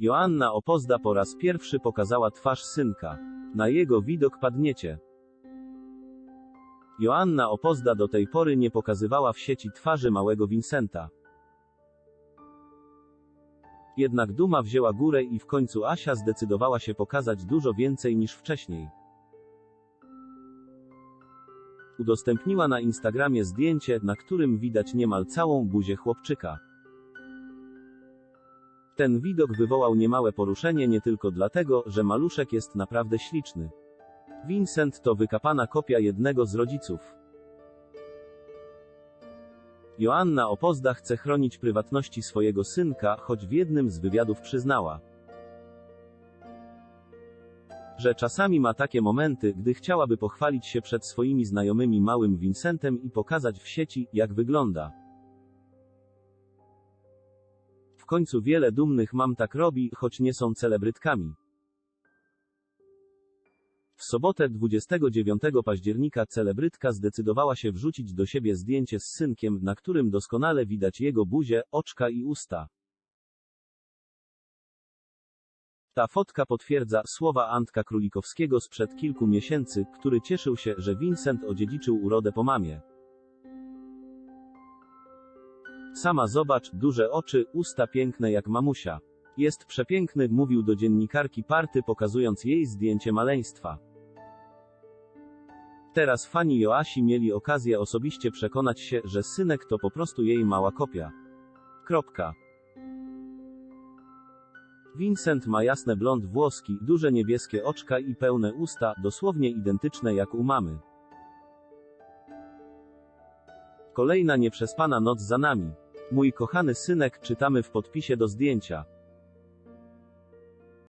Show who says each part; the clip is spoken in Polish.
Speaker 1: Joanna Opozda po raz pierwszy pokazała twarz synka. Na jego widok padniecie. Joanna Opozda do tej pory nie pokazywała w sieci twarzy małego Vincenta. Jednak duma wzięła górę i w końcu Asia zdecydowała się pokazać dużo więcej niż wcześniej. Udostępniła na Instagramie zdjęcie, na którym widać niemal całą buzię chłopczyka. Ten widok wywołał niemałe poruszenie nie tylko dlatego, że maluszek jest naprawdę śliczny. Vincent to wykapana kopia jednego z rodziców. Joanna Opozda chce chronić prywatności swojego synka, choć w jednym z wywiadów przyznała, że czasami ma takie momenty, gdy chciałaby pochwalić się przed swoimi znajomymi małym Vincentem i pokazać w sieci, jak wygląda. Końcu wiele dumnych mam tak robi, choć nie są celebrytkami. W sobotę 29 października celebrytka zdecydowała się wrzucić do siebie zdjęcie z synkiem, na którym doskonale widać jego buzię, oczka i usta. Ta fotka potwierdza słowa Antka Królikowskiego sprzed kilku miesięcy, który cieszył się, że Vincent odziedziczył urodę po mamie. Sama zobacz, duże oczy, usta piękne jak mamusia. Jest przepiękny, mówił do dziennikarki Party pokazując jej zdjęcie maleństwa. Teraz fani Joasi mieli okazję osobiście przekonać się, że synek to po prostu jej mała kopia. Kropka. Vincent ma jasne blond włoski, duże niebieskie oczka i pełne usta, dosłownie identyczne jak u mamy. Kolejna nieprzespana noc za nami. Mój kochany synek, czytamy w podpisie do zdjęcia.